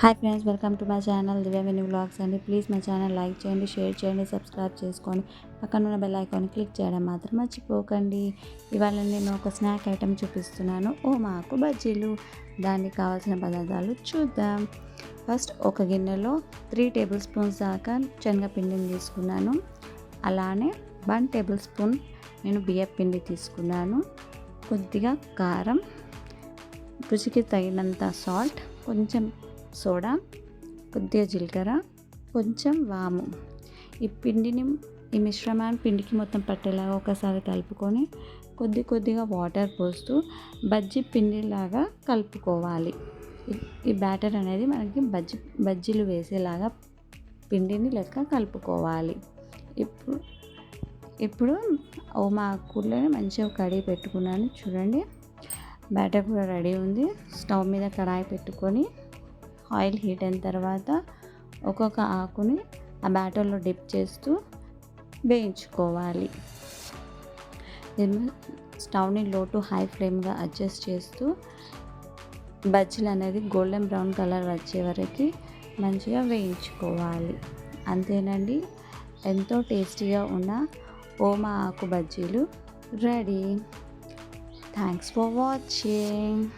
Hi friends welcome to my channel Divyaveni vlogs అండి. Please my channel like చేయండి share చేయండి subscribe చేసుకోండి పక్కన ఉన్న బెల్ ఐకాన్ క్లిక్ చేయడం మాత్రం మర్చిపోకండి. ఇవాళ నేను ఒక స్నాక్ ఐటెం చూపిస్తున్నాను. ఓ మాకు బజ్జీలు. దానికి కావాల్సిన పదార్థాలు చూద్దాం. ఫస్ట్ ఒక గిన్నెలో త్రీ టేబుల్ స్పూన్స్ దాకా శనగపిండిని తీసుకున్నాను. అలానే వన్ టేబుల్ స్పూన్ నేను బియ్య పిండి తీసుకున్నాను. కొద్దిగా కారం రుచికి తగినంత సాల్ట్ కొంచెం సోడా కొద్దిగా జీలకర్ర కొంచెం వాము. ఈ పిండిని ఈ మిశ్రమాన్ని పిండికి మొత్తం పట్టేలాగా ఒకసారి కలుపుకొని కొద్ది కొద్దిగా వాటర్ పోస్తూ బజ్జీ పిండిలాగా కలుపుకోవాలి. ఈ బ్యాటర్ అనేది మనకి బజ్జీ బజ్జీలు వేసేలాగా పిండిని లెక్క కలుపుకోవాలి. ఇప్పుడు ఇప్పుడు ఓమా కూరలోనే మంచిగా కడిగి పెట్టుకున్నాను. చూడండి బ్యాటర్ కూడా రెడీ ఉంది. స్టవ్ మీద కడాయి పెట్టుకొని ఆయిల్ హీట్ అయిన తర్వాత ఒక్కొక్క ఆకుని ఆ బ్యాటర్లో డిప్ చేస్తూ వేయించుకోవాలి. స్టవ్ని లో టు హై ఫ్లేమ్గా అడ్జస్ట్ చేస్తూ బజ్జీలు అనేది గోల్డెన్ బ్రౌన్ కలర్ వచ్చే వరకు మంచిగా వేయించుకోవాలి. అంతేనండి. ఎంతో టేస్టీగా ఉన్న ఓమా ఆకు బజ్జీలు రెడీ. Thanks for watching.